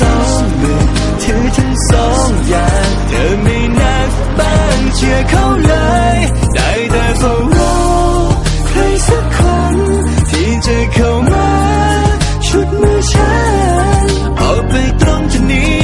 สองมือถือทั้งสองอย่างเธอไม่นักบ้างเชื่อเขาเลย ได้แต่เฝ้ารอใครสักคน ที่จะเข้ามา ชุดมือฉันออกไปตรงจุดนี้